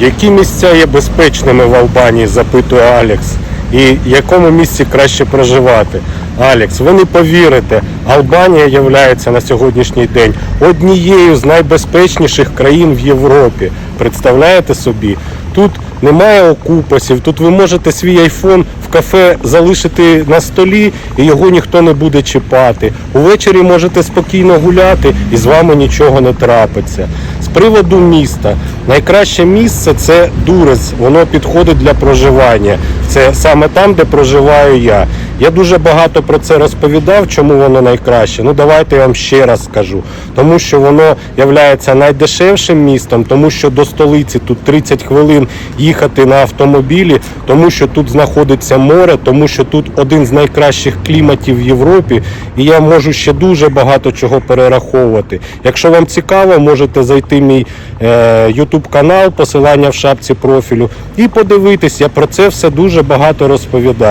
Які місця є безпечними в Албанії, запитує Алекс. І в якому місці краще проживати? Алекс, ви не повірите, Албанія є на сьогоднішній день однією з найбезпечніших країн в Європі. Представляєте собі? Тут немає окупасів, тут ви можете свій айфон в кафе залишити на столі і його ніхто не буде чіпати. Увечері можете спокійно гуляти і з вами нічого не трапиться. З приводу міста, найкраще місце це Дурець, воно підходить для проживання. Це саме там, де проживаю я. Я дуже багато про це розповідав, чому воно найкраще. Ну давайте я вам ще раз скажу. Тому що воно є найдешевшим містом, тому що до столиці тут 30 хвилин їхати на автомобілі, тому що тут знаходиться море, тому що тут один з найкращих кліматів в Європі, і я можу ще дуже багато чого перераховувати. Якщо вам цікаво, можете зайти в мій е, YouTube канал, посилання в шапці профілю, і подивитись. Я про це все дуже багато розповідаю.